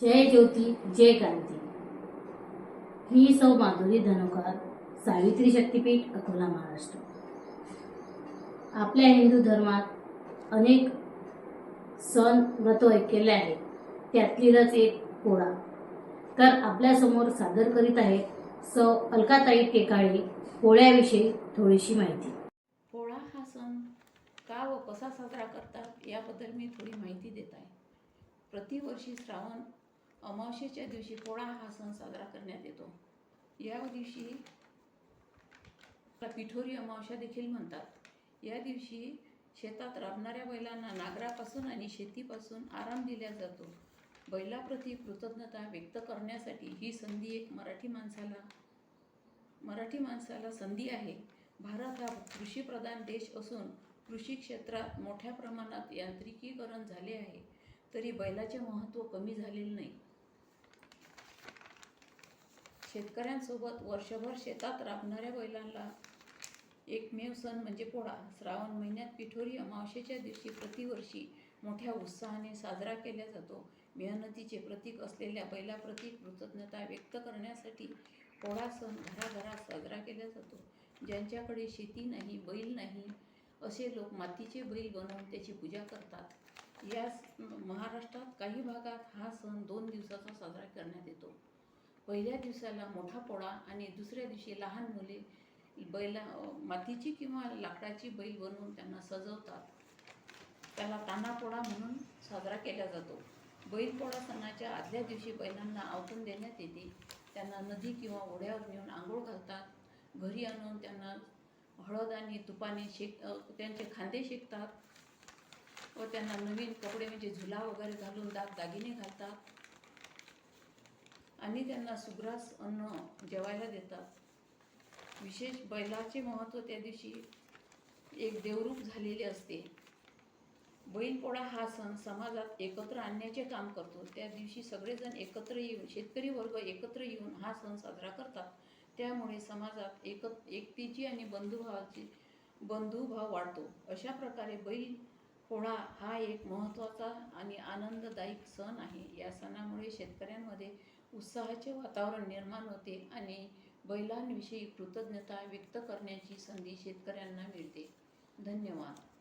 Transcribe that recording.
जय ज्योती जय क्रांती. ही सौ माधुरी धनुकार सावित्री शक्तीपीठ अकोला महाराष्ट्र. आपल्या हिंदू धर्मात अनेक सण व्रत केले आहेत. त्यातलीच एक पोळा. तर आपल्यासमोर सादर करीत आहेत सौ अलकाताई टेकाळे पोळ्याविषयी थोडीशी माहिती. पोळा हा सण का व कसा साजरा करतात याबद्दल मी थोडी माहिती देत आहे. प्रतिवर्षी श्रावण अमावस्येच्या दिवशी पोळा हा सण साजरा करण्यात येतो. या दिवशी पिठोरी अमावस्या देखील म्हणतात. या दिवशी शेतात राबणाऱ्या बैलांना नागरापासून आणि शेतीपासून आराम दिला जातो. बैलाप्रती कृतज्ञता व्यक्त करण्यासाठी ही संधी एक मराठी माणसाला मराठी माणसाला संधी आहे. भारत हा कृषीप्रधान देश असून कृषी क्षेत्रात मोठ्या प्रमाणात यांत्रिकीकरण झाले आहे. तरी बैलाचे महत्त्व कमी झालेले नाही. शेतकऱ्यांसोबत वर्षभर शेतात राबणाऱ्या बैलांना एकमेव सण म्हणजे पोळा. श्रावण महिन्यात पिठोरी अमावशेच्या दिवशी प्रतिवर्षी मोठ्या उत्साहाने साजरा केला जातो. मेहनतीचे प्रतीक असलेल्या बैलाप्रती कृतज्ञता व्यक्त करण्यासाठी पोळा सण घराघरात साजरा केला जातो. ज्यांच्याकडे शेती नाही बैल नाही असे लोक मातीचे बैल बनवून त्याची पूजा करतात. या महाराष्ट्रात काही भागात हा सण दोन दिवसाचा साजरा करण्यात येतो. पहिल्या दिवसाला मोठा पोळा आणि दुसऱ्या दिवशी लहान मुले बैला मातीची किंवा लाकडाची बैल बनवून त्यांना सजवतात. त्याला तानापोळा म्हणून साजरा केला जातो. बैलपोळा सणाच्या आदल्या दिवशी बैलांना आवटून देण्यात येते. त्यांना नदी किंवा ओढ्यावर नेऊन आंघोळ घालतात. घरी आणून त्यांना हळद आणि तुपाने शेक त्यांचे खांदे शेकतात व त्यांना नवीन कपडे म्हणजे झुला वगैरे घालून दाग दागिने घालतात. आणि त्यांना सुग्रास अन्न जेवायला देतात. विशेष बैलाचे महत्त्व त्या दिवशी एक देवरूप झालेले असते. बैलपोळा हा सण समाजात एकत्र आणण्याचे काम करतो. त्या दिवशी सगळेजण एकत्र येऊन शेतकरी वर्ग एकत्र येऊन हा सण साजरा करतात. त्यामुळे समाजात एक एकतेची आणि बंधुभावाची बंधुभाव वाढतो. अशा प्रकारे बैल पोळा हा एक महत्त्वाचा आणि आनंददायक सण आहे. या सणामुळे शेतकऱ्यांमध्ये उत्साहाचे वातावरण निर्माण होते आणि बैलांविषयी कृतज्ञता व्यक्त करण्याची संधी शेतकऱ्यांना मिळते. धन्यवाद.